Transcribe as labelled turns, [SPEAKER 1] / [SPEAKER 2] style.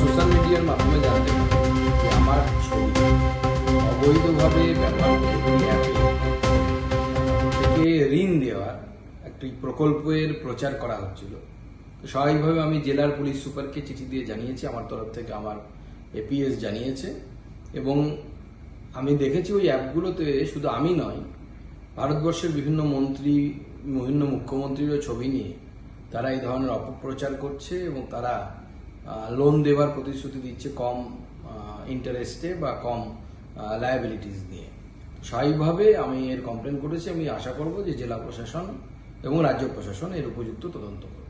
[SPEAKER 1] Social মিডিয়ার মাধ্যমে জানতে পারি যে আমার ছবি অবৈধভাবে ব্যবহার থেকে ঋণ দেওয়ার একটি প্রকল্পের প্রচার করা হচ্ছিল। স্বাভাবিকভাবে আমি জেলার পুলিশ সুপারকে চিঠি দিয়ে জানিয়েছি, আমার তরফ থেকে আমার এপিএস জানিয়েছে এবং আমি দেখেছি ওই অ্যাপগুলোতে শুধু আমি নয়, ভারতবর্ষের বিভিন্ন মন্ত্রী, বিভিন্ন মুখ্যমন্ত্রীরও ছবি নিয়ে তারা এই ধরনের অপপ্রচার করছে এবং তারা লোন দেওয়ার প্রতিশ্রুতি দিচ্ছে কম ইন্টারেস্টে বা কম লায়াবিলিটিস দিয়ে। স্বাভাবিকভাবে আমি এর কমপ্লেন করেছি, আমি আশা করব যে জেলা প্রশাসন এবং রাজ্য প্রশাসন এর উপযুক্ত তদন্ত করবে।